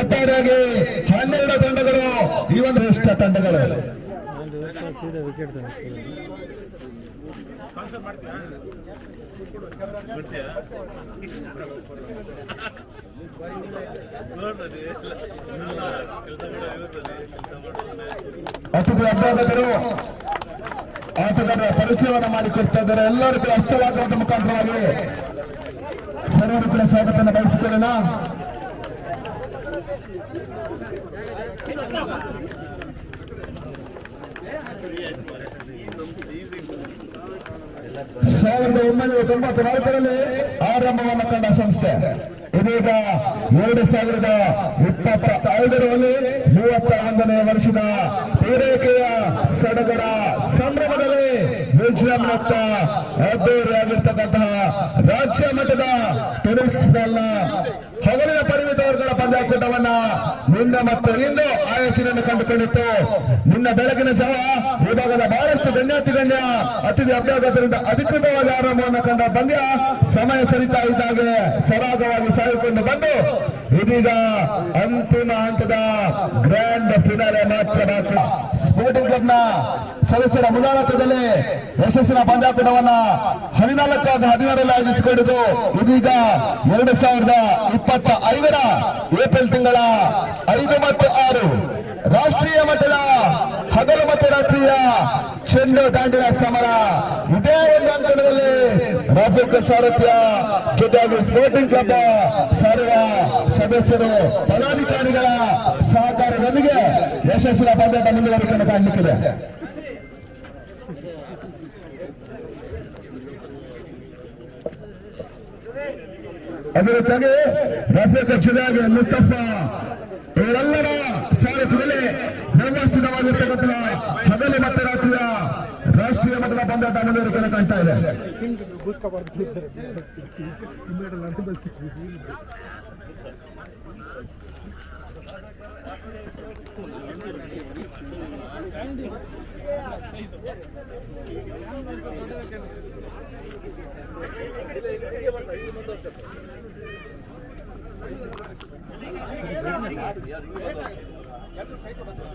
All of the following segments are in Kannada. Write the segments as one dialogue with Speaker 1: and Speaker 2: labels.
Speaker 1: ಒಟ್ಟಾರೆಯಾಗಿ ಹನ್ನೆರಡು ತಂಡಗಳು ಈ ಒಂದು ಇಷ್ಟ ತಂಡಗಳು ಅತಿಥಿ ಅಭ್ಯಾಗತರು ಆಟಗಾರರ ಪರಿಚಯವನ್ನು ಮಾಡಿಕೊಡ್ತಾ ಇದ್ದಾರೆ. ಎಲ್ಲರೂ ಕೂಡ ಹಸ್ತವಾಗುವಂತ ಮುಖಾಂತರವಾಗಿ ಸರ್ವರು ಕೂಡ ಸ್ವಾಗತವನ್ನು ಬಯಸಿಕೊಳ್ಳೋಣ. ಸಾವಿರದ ಒಂಬೈನೂರ ತೊಂಬತ್ತ ನಾಲ್ಕರಲ್ಲಿ ಆರಂಭವನ್ನು ಕಂಡ ಸಂಸ್ಥೆ. ಇದೀಗ ಎರಡು ಸಾವಿರದ ಇಪ್ಪತ್ತ ಐದರಲ್ಲಿ ಮೂವತ್ತ ಒಂದನೇ ವರ್ಷದ ಪೂರೈಕೆಯ ಸಡಗರ ಸಂಭ್ರಮದಲ್ಲಿ ವಿಜೃಂಭಣತ್ತ ಅದ್ದೂರಿಯಾಗಿರ್ತಕ್ಕಂತಹ ರಾಜ್ಯ ಮಟ್ಟದ ಟೆನಿಸ್ ಬಾಲ್ನ ಹಗಲಿನ ಮುಂದೆ ನಿನ್ನ ಮತ್ತು ಇಂದು ಆಯೋಜನೆಯನ್ನು ಕಂಡುಕೊಂಡಿತ್ತು. ನಿನ್ನ ಬೆಳಗಿನ ಜಾವ ವಿಭಾಗದ ಬಹಳಷ್ಟು ಗಣ್ಯಾತಿ ಗಣ್ಯ ಅತಿಥಿ ಅಭ್ಯಾಗತರಿಂದ ಅಧಿಕೃತವಾದ ಆರಂಭವನ್ನು ಕಂಡ ಪಂದ್ಯ ಸಮಯ ಸರಿತಾ ಇದ್ದಾಗೆ ಸರಾಗವಾಗಿ ಸಾಗಿಕೊಂಡು ಬಂದು, ಇದೀಗ ಅಂತಿಮ ಹಂತದ ಗ್ರ್ಯಾಂಡ್ ಫಿನಾಲೆ ಮಾತ್ರ ಬಾಕಿ. ಸ್ಪೋರ್ಟಿಂಗ್ ಕ್ಲಬ್ನ ಸದಸ್ಯರ ಮುಂದಾಳತ್ವದಲ್ಲಿ ಯಶಸ್ಸಿನ ಪಂದ್ಯಾಕೂಟವನ್ನ ಹದಿನಾಲ್ಕಾಗ ಹದಿನಾರಲ್ಲಿ ಆಯೋಜಿಸಿಕೊಂಡಿದ್ದು, ಇದೀಗ ಎರಡು ಸಾವಿರದ ಇಪ್ಪತ್ತ ಐದರ ಏಪ್ರಿಲ್ ತಿಂಗಳ ಐದು ಮತ್ತು ಆರು ರಾಷ್ಟ್ರೀಯ ಮಟ್ಟದ ಹಗಲು ಮತ್ತು ರಾತ್ರಿಯ ಚೆಂಡು ದಾಂಡಿನ ಸಮರ. ಇದೇ ಒಂದು ಅಂಕಣದಲ್ಲಿ ರಾಫೇಲ್ ಸಾರಥ್ಯ ಜೊತೆಗೆ ಸ್ಪೋರ್ಟಿಂಗ್ ಕ್ಲಬ್ ಸರ್ವ ಸದಸ್ಯರು, ಪದಾಧಿಕಾರಿಗಳ ಸಹಕಾರದೊಂದಿಗೆ ಯಶಸ್ವಿನ ಪಂದ್ಯದ ಮುಂದುವರಿಕೆಯನ್ನು ಕಾಣಲಿಕ್ಕಿದೆ. ಅದರ ಜೊತೆಗೆ ರಫೀಕ್ ಕಚ್ಚಿದಾಗ ಮುಸ್ತಫಾ. ಇವರೆಲ್ಲರ ಸಾರಥ್ಯದಲ್ಲಿ ವ್ಯವಸ್ಥಿತವಾಗಿರ್ತಕ್ಕಂಥ ಹಗಲು ಮತ್ತೆ ರಾತ್ರಿಯ ರಾಷ್ಟ್ರೀಯ ಮಟ್ಟದ ಬಂದಾಟ ಮುಂದುವರಿಕೆಯನ್ನು ಕಾಣ್ತಾ ಇದೆ.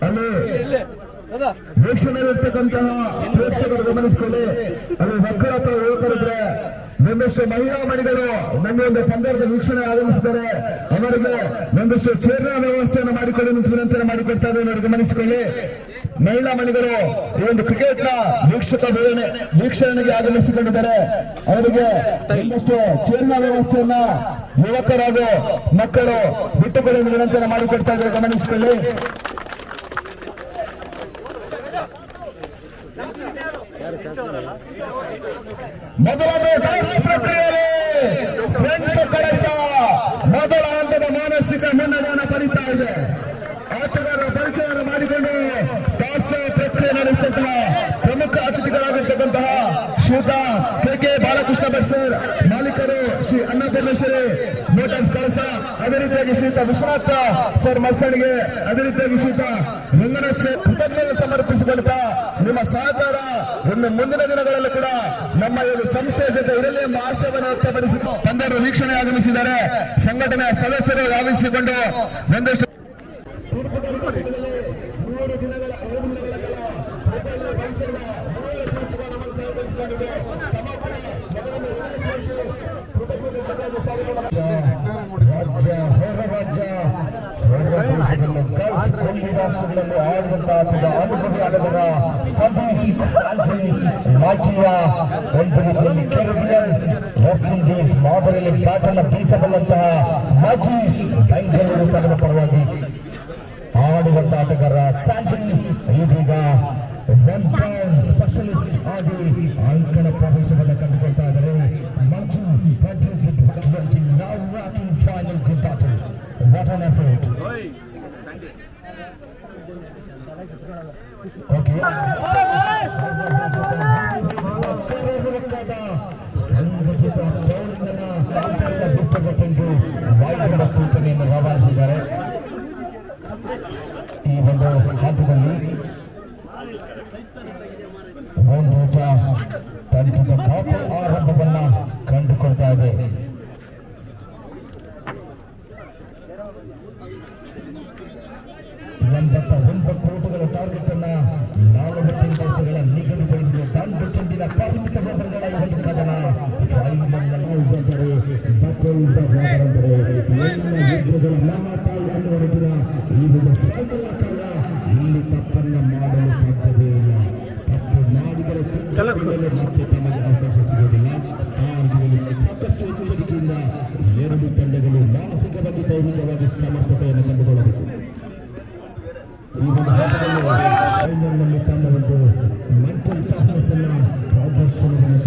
Speaker 1: ಅಲ್ಲಿ. ವೀಕ್ಷಣೆಯಲ್ಲಿರ್ತಕ್ಕಂತಹ ಪ್ರೇಕ್ಷಕರು ಗಮನಿಸಿಕೊಳ್ಳಿ. ಅಲ್ಲಿ ಮಕ್ಕಳ ಅಥವಾ ಯುವಕರಿದ್ರೆ ಒಂದಷ್ಟು ಮಹಿಳಾ ಮಣಿಗಳು ನಮ್ಮ ಒಂದು ಪಂದ್ಯದ ವೀಕ್ಷಣೆ ಆಗಮಿಸಿದ್ದಾರೆ ಅವರಿಗೆ ಒಂದಷ್ಟು ಚೇರ್ನ ವ್ಯವಸ್ಥೆಯನ್ನು ಮಾಡಿಕೊಳ್ಳಿ ವಿನಂತಿಯನ್ನು ಮಾಡಿಕೊಡ್ತಾ ಇದ್ದಾರೆ ಗಮನಿಸಿಕೊಳ್ಳಿ. ಮಹಿಳಾ ಮಣಿಗಳು ಈ ಒಂದು ಕ್ರಿಕೆಟ್ನ ವೀಕ್ಷಕ ವೀಕ್ಷಣೆ- ವೀಕ್ಷಣೆಗೆ ಆಗಮಿಸಿಕೊಂಡಿದ್ದಾರೆ. ಅವರಿಗೆ ಒಂದಷ್ಟು ಚೇರ್ನ ವ್ಯವಸ್ಥೆಯನ್ನ ಯುವಕರಾಗೂ ಮಕ್ಕಳು ಬಿಟ್ಟುಕೊಳ್ಳಿ ಎಂದು ವಿನಂತಿಯನ್ನು ಮಾಡಿಕೊಡ್ತಾ ಇದ್ದಾರೆ. ಗಮನಿಸಿಕೊಳ್ಳಿ. ಮೊದಲನೇ ಟಾಸ್ ಪ್ರಕ್ರಿಯೆಯಲ್ಲಿ ಫ್ರೆಂಡ್ಸ್ ಕಳಸ ಮೊದಲ ಹಂತದ ಮಾನಸಿಕ ಮುನ್ನಡೆಯನ್ನು ಪರಿತಾ ಇದೆ. ಆಟಗಾರರ ಪರಿಚಯವನ್ನು ಮಾಡಿಕೊಂಡು ಪ್ರಕ್ರಿಯೆ ನಡೆಸುತ್ತಿರುವ ಪ್ರಮುಖ ಅತಿಥಿಗಳಾಗಿರ್ತಕ್ಕಂತಹ ಶ್ರೀಯುತ ಅದೇ ರೀತಿಯಾಗಿ ಶ್ರೀಯುತ ವಿಶ್ವನಾಥ ಸರ್ ಮಲ್ಸಣಿಗೆ ಅದೇ ರೀತಿಯಾಗಿ ಶ್ರೀಯುತ ರಂಗನಾಥ್ ಕೃತಜ್ಞತೆ ಸಮರ್ಪಿಸಿಕೊಳ್ತಾ ನಿಮ್ಮ ಸಹಕಾರ ಇನ್ನು ಮುಂದಿನ ದಿನಗಳಲ್ಲಿ ಕೂಡ ನಮ್ಮ ಒಂದು ಸಂಸ್ಥೆಯ ಜೊತೆ ಇರಲಿ ಎಂಬ ಆಶಯವನ್ನು ವ್ಯಕ್ತಪಡಿಸಿ ತಂದೆಯರು ವೀಕ್ಷಣೆ ಆಗಮಿಸಿದ್ದಾರೆ. ಸಂಘಟನೆ ಸದಸ್ಯರು ಆಗಮಿಸಿಕೊಂಡು ಒಂದಷ್ಟು ರಾಜ್ಯ ಹೊರ ರಾಜ್ಯ ಹೊರ ದೇಶದಲ್ಲಿ ಗಲ್ಫ್ ಕೊಲ್ಲಿ ರಾಷ್ಟ್ರಗಳಲ್ಲಿ ಆಡಿದಂತಹ ತನ್ನ ಅನುಭವಿ ಆಟಗಾರ ಸಂದೀಪ್ ಸಾಂಜಿ ಮಾಜಿಯ ಒಂದು ರೀತಿಯಲ್ಲಿ ಕೆರಿಬಿಯನ್ ವೆಸ್ಟ್ ಇಂಡೀಸ್ ಮಾದರಿಯಲ್ಲಿ ಬ್ಯಾಟನ್ನು ಬೀಸಬಲ್ಲಂತಹ ಮಾಜಿ ಬೆಂಗಳೂರು ತಂಡದ ಪರವಾಗಿ ಆಡುವಂತ ಆಟಗಾರ ಸಾಂಜಿ ಇದೀಗ ಒನ್ ಟೈಮ್ ಸ್ಪೆಷಲಿಸ್ಟ್ Okay. ತಲಕು ಸಾಕಷ್ಟು ಎಚ್ಚರಿಕೆಯಿಂದ ಎರಡು ತಂಡಗಳು ಮಾನಸಿಕವಾಗಿ ದೈಹಿಕವಾಗಿ ಸಮರ್ಥತೆಯನ್ನು ಕಂಡುಕೊಳ್ಳಬೇಕು ಈ ಒಂದು ಆಟದಲ್ಲಿ ತಂಡವೊಂದು ಮೆಂಟಲ್ ಟಫ್ನೆಸ್ ಅನ್ನ ಪ್ರದರ್ಶನವನ್ನು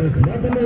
Speaker 1: Let them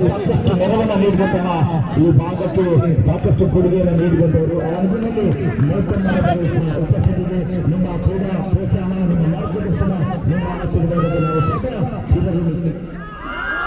Speaker 1: ಸಾಕಷ್ಟು ನೆರವನ್ನು ನೀಡಿದಂತಹ ಈ ಭಾಗಕ್ಕೆ ಸಾಕಷ್ಟು ಕೊಡುಗೆಯನ್ನು ನೀಡಿದಂತವರು ಆ ನಿಟ್ಟಿನಲ್ಲಿ ಉಪಸ್ಥಿತಿಗೆ ನಿಮ್ಮ ಕೂಡ ಪ್ರೋತ್ಸಾಹ ನಿಮ್ಮ ಮಾರ್ಗದರ್ಶನ ನಿಮ್ಮ ಆಶೀರ್ವಾದಕ್ಕೆ ನಾವು ಸಹ ಚಿರದಲ್ಲಿ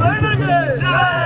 Speaker 1: জয়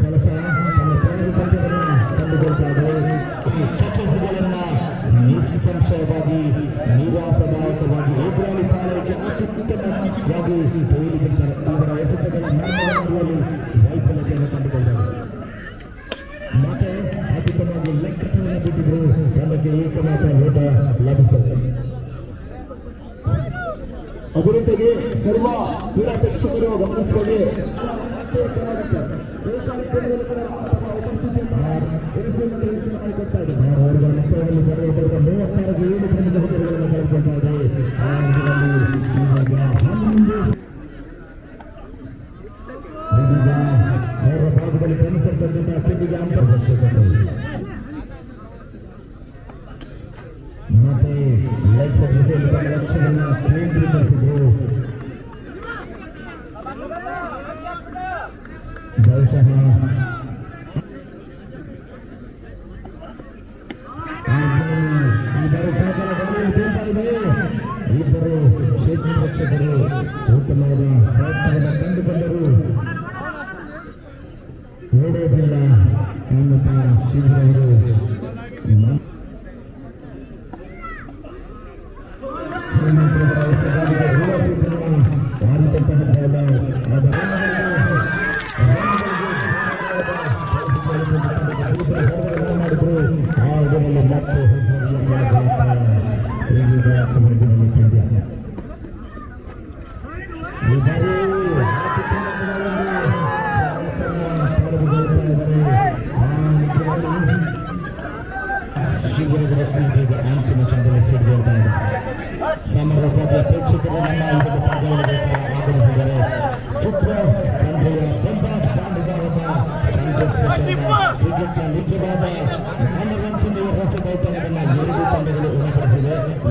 Speaker 1: ಕೆಲಸ ತಮ್ಮ ತೆರವು ಪಂದ್ಯವನ್ನು ಕಂಡುಕೊಳ್ತಾರೆ ಟಚಸ್ಗಳನ್ನ ನಿಸ್ಸಂಶಯವಾಗಿ, ನಿರಾಸದಾಯಕವಾಗಿ, ಎದುರಾಳಿ ಪಾಲನೆಗೆ ಅತ್ಯುತ್ತಮವಾಗಿ ತೋರಿಬಿಡ್ತಾರೆ ಇವರ ಎಸೆತಗಳ ಮರಣದಲ್ಲಿ ವೈಫಲ್ಯತೆಯನ್ನು ಕಂಡುಕೊಳ್ತಾರೆ. ಮತ್ತೆ ಅತ್ಯುತ್ತಮವಾಗಿ ಲೆಕ್ಕಾಚಾರ ಬಿಟ್ಟಿದ್ರು ತಂಡಕ್ಕೆ ಏಕಮಾತ್ರ ಓಟ ಲಭಿಸ್ತದೆ ಅಭಿವೃದ್ಧಿಗೆ ಸರ್ವ ಕ್ರೀಡಾ ಪ್ರೇಕ್ಷಕರು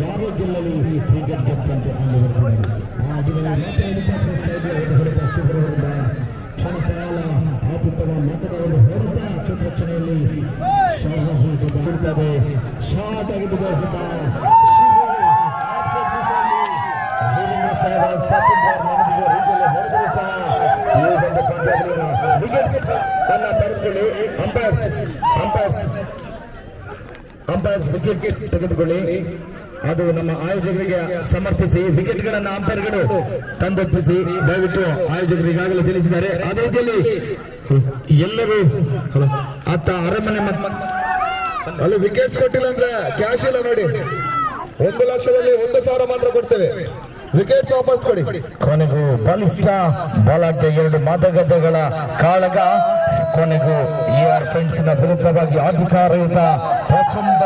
Speaker 1: ಯಾರೇ ಗೆಲ್ಲಲಿ ಕ್ರಿಕೆಟ್ ಗೆದ್ದಂತೆ ಅಂದುಕೊಂಡಿದ್ದಾರೆ ಆ ದಿನದಲ್ಲಿ ಮಾತ್ರ ಹೆಲಿಕಾಪ್ಟರ್ ಶೈಲಿಯ ಹೊರಟ ಶುಕ್ರವಾರದ ಕ್ಷಣಕಾಲ ಅತ್ಯುತ್ತಮ ಮತದ ಒಂದು ಹೊರಟ ಚುಟುವಚನೆಯಲ್ಲಿ ಶಾಹಿರ್ತದೆ ಶಾಟ್ ಆಗಿ ಬಯಸುತ್ತಾರೆ ಅಂಪೈರ್ಸ್ ಅಂಪೈರ್ಸ್ ವಿಕೆಟ್ ತೆಗೆದುಕೊಳ್ಳಿ ಅದು ನಮ್ಮ ಆಯೋಜಕರಿಗೆ ಸಮರ್ಪಿಸಿ ವಿಕೆಟ್ ಗಳನ್ನ ಅಂಪೈರ್ಗಳು ತಂದೊಪ್ಪಿಸಿ ದಯವಿಟ್ಟು ಆಯೋಜಕರು ಈಗಾಗಲೇ ತಿಳಿಸಿದ್ದಾರೆ ಅದೇ ರೀತಿಯಲ್ಲಿ ಎಲ್ಲರೂ ಅತ್ತ ಅರಮನೆ
Speaker 2: ಅಲ್ಲಿ ವಿಕೆಟ್ಸ್ ಕೊಟ್ಟಿಲ್ಲ ಅಂದ್ರೆ, ಕ್ಯಾಶ್ ಇಲ್ಲ ನೋಡಿ. ಒಂದು ಲಕ್ಷದಲ್ಲಿ ಒಂದು ಸಾವಿರ ಮಾತ್ರ ಕೊಡ್ತೇವೆ. ವಿಕೆಟ್ಸ್ ವಾಪಸ್ ಕೊಡಿ
Speaker 1: ಕೊನೆಗೂ ಬಲಿಷ್ಠ ಬಲಾಢ್ಯ ಎರಡು ಮತಗಜಗಳ ಕಾಳಗ ಕೊನೆಗೂ ಇ ಆರ್ ಫ್ರೆಂಡ್ಸ್ನ ವಿರುದ್ಧವಾಗಿ ಅಧಿಕಾರಯುತ ಪ್ರಚಂಡ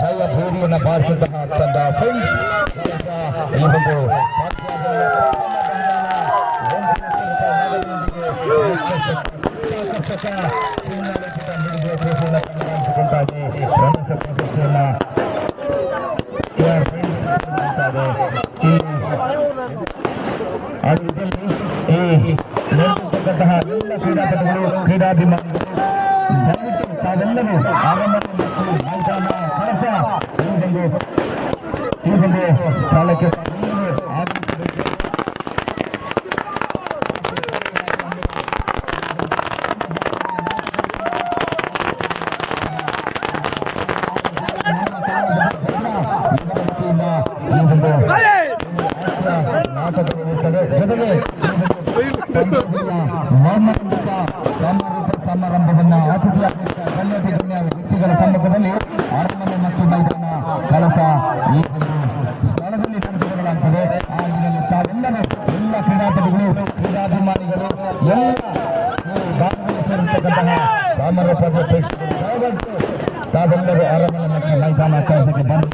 Speaker 1: ಜಯ ಭೂರಿಯನ್ನು ಬಾರಿಸಿದಂತಹ ತಂಡ ಫ್ರೆಂಡ್ಸ್ ಈ ಒಂದು ಕ್ರೀಡಾಪಟುಗಳು ಕ್ರೀಡಾಭಿಮಾನಿಗಳು ದಯವಿಟ್ಟು ತಾವೆಲ್ಲರೂ ವ್ಯಕ್ತಿಗಳ ಸಮ್ಮುಖದಲ್ಲಿ ಅರಮನೆ ಮತ್ತು ಮೈದಾನ ಕಳಸ ಈ ಒಂದು ಸ್ಥಳದಲ್ಲಿ ನಡೆಸಿಕೊಳ್ಳಲಾಗ್ತದೆ ಆ ತಾವೆಲ್ಲರೂ
Speaker 3: ಎಲ್ಲ ಕ್ರೀಡಾಪಟುಗಳು, ಕ್ರೀಡಾಭಿಮಾನಿಗಳು, ಎಲ್ಲ ಭಾಗವಹಿಸಿರತಕ್ಕಂತಹ ಸಾಮಾನ್ಯ ಪ್ರೇಕ್ಷಕರು ತಾವೆಲ್ಲರೂ ಅರಮನೆ ಮತ್ತು ಮೈದಾನ
Speaker 1: ಕಳಸಕ್ಕೆ ಬಂದು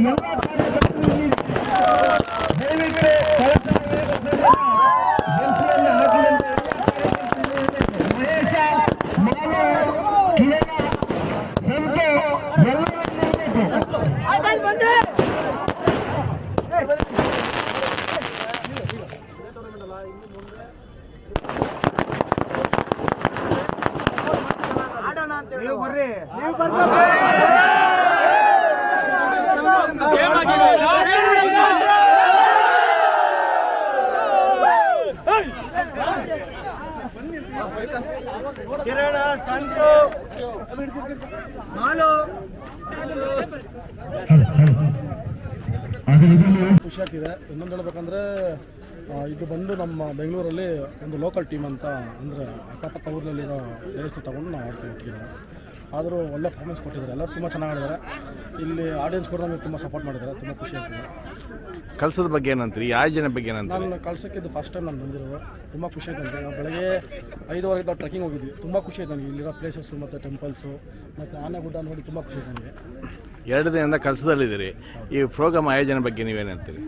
Speaker 1: Gracias. ಕಿರಣ, ಸಂತು.
Speaker 4: ಮಾಲು.
Speaker 5: ಖುಷಿ ಆಗ್ತಿದೆ ಇನ್ನೊಂದು ಹೇಳ್ಬೇಕಂದ್ರೆ ಇದು ಬಂದು ನಮ್ಮ ಬೆಂಗಳೂರಲ್ಲಿ ಒಂದು ಲೋಕಲ್ ಟೀಮ್ ಅಂತ ಅಂದರೆ ಅಕ್ಕಪಕ್ಕ ಊರಿನಲ್ಲಿರೋ ಪ್ಲೇಯರ್ಸ್ ತಗೊಂಡು ನಾವು ಆಡ್ತೀವಿ. ಆದರೂ ಒಳ್ಳೆ ಪರ್ಫಾರ್ಮೆನ್ಸ್ ಕೊಟ್ಟಿದ್ದಾರೆ. ಎಲ್ಲರೂ ತುಂಬ ಚೆನ್ನಾಗಿ ಆಡಿದ್ದಾರೆ. ಇಲ್ಲಿ ಆಡಿಯನ್ಸ್ ಕೂಡ ನಮಗೆ ತುಂಬ ಸಪೋರ್ಟ್ ಮಾಡಿದ್ದಾರೆ. ತುಂಬ ಖುಷಿ ಆಗ್ತಿದೆ.
Speaker 6: ಕಲ್ಸದ ಬಗ್ಗೆ ಏನಂತೀರಿ? ಈ ಆಯೋಜನೆ ಬಗ್ಗೆ ಏನಂತ
Speaker 5: ನಾನು ಇದು ಫಸ್ಟ್ ಟೈಮ್ ನಾನು ಬಂದಿರೋದು. ತುಂಬ ಖುಷಿ ಆಯ್ತು ನನಗೆ. ನಾವು ಬೆಳಗ್ಗೆ ಐದುವರೆಗೆ ಟ್ರೆಕ್ಕಿಂಗ್ ಹೋಗಿದ್ವಿ. ತುಂಬ ಖುಷಿ ಆಯ್ತು ನನಗೆ. ಇಲ್ಲಿರೋ ಪ್ಲೇಸಸ್ಸು ಮತ್ತು ಟೆಂಪಲ್ಸು ಮತ್ತು ಆನೆಗುಡ್ಡ ನೋಡಿ ತುಂಬ ಖುಷಿ ಆಯ್ತು ನನಗೆ.
Speaker 6: ಎರಡು ದಿನದಿಂದ ಕಲ್ಸದಲ್ಲಿದ್ದೀರಿ. ಈ ಪ್ರೋಗ್ರಾಮ್ ಆಯೋಜನೆ ಬಗ್ಗೆ ನೀವೇನಂತೀರಿ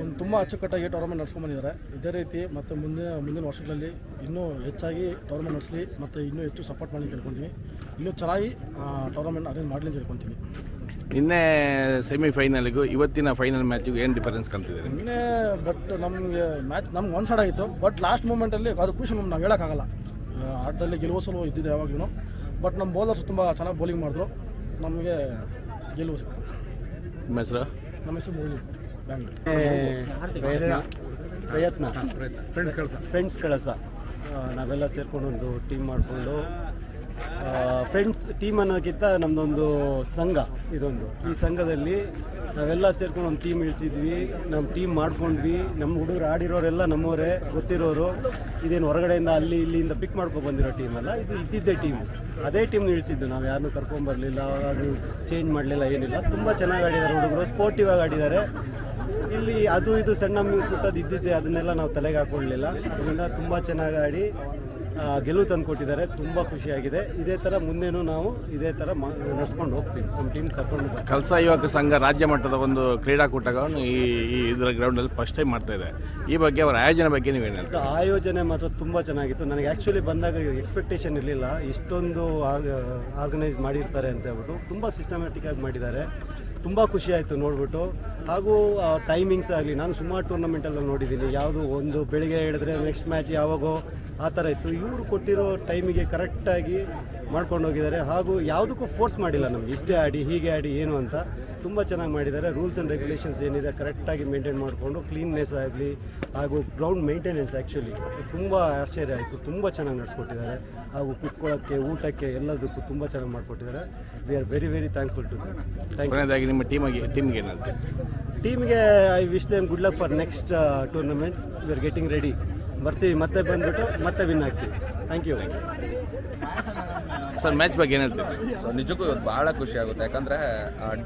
Speaker 5: ಒಂದು ತುಂಬ ಅಚ್ಚುಕಟ್ಟಾಗಿ ಟೂರ್ನಮೆಂಟ್ ನಡ್ಸ್ಕೊಂಡ್ಬಂದಿದ್ದಾರೆ ಇದೇ ರೀತಿ ಮತ್ತು ಮುಂದಿನ ಮುಂದಿನ ವರ್ಷಗಳಲ್ಲಿ ಇನ್ನೂ ಹೆಚ್ಚಾಗಿ ಟೂರ್ನಮೆಂಟ್ ನಡೆಸಲಿ ಮತ್ತು ಇನ್ನೂ ಹೆಚ್ಚು ಸಪೋರ್ಟ್ ಮಾಡಲಿ ಕೇಳ್ಕೊತೀನಿ ಇನ್ನೂ ಚೆನ್ನಾಗಿ ಟೂರ್ನಮೆಂಟ್ ಅರೇಂಜ್ ಮಾಡಲಿ ಅಂತ ಕೇಳ್ಕೊತೀನಿ
Speaker 6: ನಿನ್ನೆ ಸೆಮಿಫೈನಲ್ಗೂ ಇವತ್ತಿನ ಫೈನಲ್ ಮ್ಯಾಚಿಗೂ ಏನು ಡಿಫರೆನ್ಸ್ ಕಾಣ್ತಿದೆ
Speaker 5: ನಿನ್ನೆ ಬಟ್ ನಮಗೆ ಮ್ಯಾಚ್ ನಮ್ಗೆ ಒಂದು ಸೈಡ್ ಆಗಿತ್ತು. ಬಟ್ ಲಾಸ್ಟ್ ಮೂಮೆಂಟಲ್ಲಿ ಅದು ಖುಷಿ ನಮ್ಗೆ ನಾವು ಹೇಳೋಕ್ಕಾಗಲ್ಲ ಆಟದಲ್ಲಿ ಗೆಲುವು ಸಲು ಇದ್ದಿದೆ ಯಾವಾಗಲೂ ಬಟ್ ನಮ್ಮ ಬೌಲರ್ಸ್ ತುಂಬ ಚೆನ್ನಾಗಿ ಬೌಲಿಂಗ್ ಮಾಡಿದ್ರು. ನಮಗೆ ಗೆಲುವು ಸಿಕ್ತು.
Speaker 6: ನಿಮ್ಮ ಹೆಸರು?
Speaker 5: ನಮ್ಮ ಹೆಸರು ಬ್ಯಾಂಗ್ಳೂರ್
Speaker 7: ಪ್ರಯತ್ನ. ಪ್ರಯತ್ನ ಫ್ರೆಂಡ್ಸ್ ಕಳಸ. ಫ್ರೆಂಡ್ಸ್ ಕಳಸ. ನಾವೆಲ್ಲ ಸೇರ್ಕೊಂಡು ಒಂದು ಟೀಮ್ ಮಾಡಿಕೊಂಡು ಫ್ರೆಂಡ್ಸ್ ಟೀಮ್ ಅನ್ನೋಕ್ಕಿಂತ ನಮ್ಮದೊಂದು ಸಂಘ ಇದೊಂದು. ಈ ಸಂಘದಲ್ಲಿ ನಾವೆಲ್ಲ ಸೇರ್ಕೊಂಡು ಒಂದು ಟೀಮ್ ಇಳಿಸಿದ್ವಿ. ನಮ್ಮ ಟೀಮ್ ಮಾಡ್ಕೊಂಡ್ವಿ. ನಮ್ಮ ಹುಡುಗರು ಆಡಿರೋರೆಲ್ಲ ನಮ್ಮವರೇ ಗೊತ್ತಿರೋರು. ಇದೇನು ಹೊರಗಡೆಯಿಂದ ಅಲ್ಲಿ ಇಲ್ಲಿಂದ ಪಿಕ್ ಮಾಡ್ಕೊಂಡು ಬಂದಿರೋ ಟೀಮ್ ಅಲ್ಲ ಇದು ಇದ್ದಿದ್ದೇ ಟೀಮ್ ಅದೇ ಟೀಮ್ ಇಳಿಸಿದ್ದು. ನಾವು ಯಾರನ್ನೂ ಕರ್ಕೊಂಬರಲಿಲ್ಲ ಅದು ಚೇಂಜ್ ಮಾಡಲಿಲ್ಲ ಏನಿಲ್ಲ. ತುಂಬ ಚೆನ್ನಾಗಿ ಆಡಿದ್ದಾರೆ ಹುಡುಗರು. ಸ್ಪೋರ್ಟಿವ್ ಆಗಿ ಆಡಿದ್ದಾರೆ. ಇಲ್ಲಿ ಅದು ಇದು ಸಣ್ಣ ಪುಟ್ಟದ್ದು ಇದ್ದಿದ್ದೆ ಅದನ್ನೆಲ್ಲ ನಾವು ತಲೆಗೆ ಹಾಕೊಳ್ಳಲಿಲ್ಲ ಅದರಿಂದ ತುಂಬ ಚೆನ್ನಾಗಿ ಆಡಿ ಗೆಲುವು ತಂದು ಕೊಟ್ಟಿದ್ದಾರೆ. ತುಂಬ ಖುಷಿಯಾಗಿದೆ. ಇದೇ ಥರ ಮುಂದೇನೂ ನಾವು ಇದೇ ಥರ ನಡೆಸ್ಕೊಂಡು ಹೋಗ್ತೀವಿ. ನಮ್ಮ ಟೀಮ್ ಕರ್ಕೊಂಡು ಕಲಸ
Speaker 6: ಕಲ್ಸ ಯುವಕ ಸಂಘ ರಾಜ್ಯ ಮಟ್ಟದ ಒಂದು ಕ್ರೀಡಾಕೂಟಗಳನ್ನು ಈ ಈ ಇದರ ಗ್ರೌಂಡಲ್ಲಿ ಫಸ್ಟ್ ಟೈಮ್ ಮಾಡ್ತಾ ಇದೆ. ಈ ಬಗ್ಗೆ ಅವರ ಆಯೋಜನೆ ಬಗ್ಗೆ ನೀವು
Speaker 7: ಏನು ಆಯೋಜನೆ ಮಾತ್ರ ತುಂಬ ಚೆನ್ನಾಗಿತ್ತು. ನನಗೆ ಆ್ಯಕ್ಚುಲಿ ಬಂದಾಗ ಎಕ್ಸ್ಪೆಕ್ಟೇಷನ್ ಇರಲಿಲ್ಲ. ಇಷ್ಟೊಂದು ಆರ್ಗನೈಸ್ ಮಾಡಿರ್ತಾರೆ ಅಂತ ಹೇಳ್ಬಿಟ್ಟು ತುಂಬ ಸಿಸ್ಟಮ್ಯಾಟಿಕ್ ಆಗಿ ಮಾಡಿದ್ದಾರೆ. ತುಂಬ ಖುಷಿ ಆಯಿತು ನೋಡ್ಬಿಟ್ಟು. ಹಾಗೂ ಟೈಮಿಂಗ್ಸ್ ಆಗಲಿ, ನಾನು ಸುಮಾರು ಟೂರ್ನಮೆಂಟೆಲ್ಲ ನೋಡಿದ್ದೀನಿ. ಯಾವುದು ಒಂದು ಬೆಳಿಗ್ಗೆ ಹೇಳಿದ್ರೆ ನೆಕ್ಸ್ಟ್ ಮ್ಯಾಚ್ ಯಾವಾಗೋ ಆ ಥರ ಇತ್ತು. ಇವರು ಕೊಟ್ಟಿರೋ ಟೈಮಿಗೆ ಕರೆಕ್ಟಾಗಿ ಮಾಡ್ಕೊಂಡು ಹೋಗಿದ್ದಾರೆ ಹಾಗೂ ಯಾವುದಕ್ಕೂ ಫೋರ್ಸ್ ಮಾಡಿಲ್ಲ ನಮ್ಗೆ. ಇಷ್ಟೇ ಆಡಿ ಹೀಗೆ ಆಡಿ ಏನು ಅಂತ ತುಂಬ ಚೆನ್ನಾಗಿ ಮಾಡಿದ್ದಾರೆ. ರೂಲ್ಸ್ ಆ್ಯಂಡ್ ರೆಗ್ಯುಲೇಷನ್ಸ್ ಏನಿದೆ ಕರೆಕ್ಟಾಗಿ ಮೇಂಟೈನ್ ಮಾಡಿಕೊಂಡು ಕ್ಲೀನ್ನೆಸ್ ಆಗಲಿ ಹಾಗೂ ಗ್ರೌಂಡ್ ಮೇಂಟೆನೆನ್ಸ್ ಆ್ಯಕ್ಚುಲಿ ತುಂಬ ಆಶ್ಚರ್ಯ ಆಯಿತು ತುಂಬ ಚೆನ್ನಾಗಿ ನಡೆಸ್ಕೊಟ್ಟಿದ್ದಾರೆ. ಹಾಗೂ ಕುತ್ಕೊಳ್ಳೋಕ್ಕೆ ಊಟಕ್ಕೆ ಎಲ್ಲದಕ್ಕೂ ತುಂಬ ಚೆನ್ನಾಗಿ ಮಾಡಿಕೊಟ್ಟಿದ್ದಾರೆ. We are very very thankful to
Speaker 6: thank ನಿಮ್ಮ ಟೀಮಿಗೆ ಟೀಮ್ಗೆ ಏನಂತೆ
Speaker 7: ಟೀಮ್ಗೆ I wish them good luck for next tournament we are getting ready ಬರ್ತೀವಿ ಮತ್ತೆ ಬಂದ್ಬಿಟ್ಟು ಮತ್ತೆ ವಿನ್ ಆಗ್ತೀವಿ. ಥ್ಯಾಂಕ್ ಯು
Speaker 8: ಸರ್ ಮ್ಯಾಚ್ ಬಗ್ಗೆ ಏನು ಹೇಳ್ತೀವಿ
Speaker 6: ಸೊ ನಿಜಕ್ಕೂ ಇವತ್ತು ಭಾಳ ಖುಷಿ ಆಗುತ್ತೆ. ಯಾಕಂದರೆ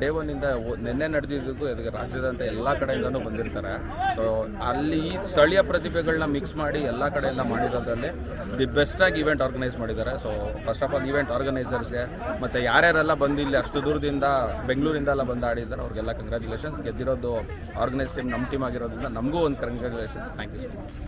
Speaker 6: ಡೇ ಒನ್ನಿಂದ ನಿನ್ನೆ ನಡೆದಿದ್ದಕ್ಕೂ ಇದಕ್ಕೆ ರಾಜ್ಯದಂತ ಎಲ್ಲ ಕಡೆಯಿಂದನೂ ಬಂದಿರ್ತಾರೆ. ಸೊ ಅಲ್ಲಿ ಈ ಸ್ಥಳೀಯ ಪ್ರತಿಭೆಗಳನ್ನ ಮಿಕ್ಸ್ ಮಾಡಿ ಎಲ್ಲ ಕಡೆಯಿಂದ ಮಾಡಿರೋದ್ರಲ್ಲಿ ದಿ ಬೆಸ್ಟಾಗಿ ಇವೆಂಟ್ ಆರ್ಗನೈಸ್ ಮಾಡಿದ್ದಾರೆ. So first of all event ಆರ್ಗನೈಸರ್ಸ್ಗೆ ಮತ್ತು ಯಾರ್ಯಾರೆಲ್ಲ ಬಂದು ಇಲ್ಲಿ ಅಷ್ಟು ದೂರದಿಂದ ಬೆಂಗಳೂರಿಂದ ಎಲ್ಲ ಬಂದು ಆಡಿದ್ದಾರೆ ಅವ್ರಿಗೆಲ್ಲ ಕಂಗ್ರ್ಯಾಚುಲೇಷನ್ಸ್ ಗೆದ್ದಿರೋದು ಆರ್ಗನೈಸ್ ಟೀಮ್ ನಮ್ಮ ಟೀಮ್ ಆಗಿರೋದ್ರಿಂದ ನಮಗೂ ಒಂದು congratulations thank you so much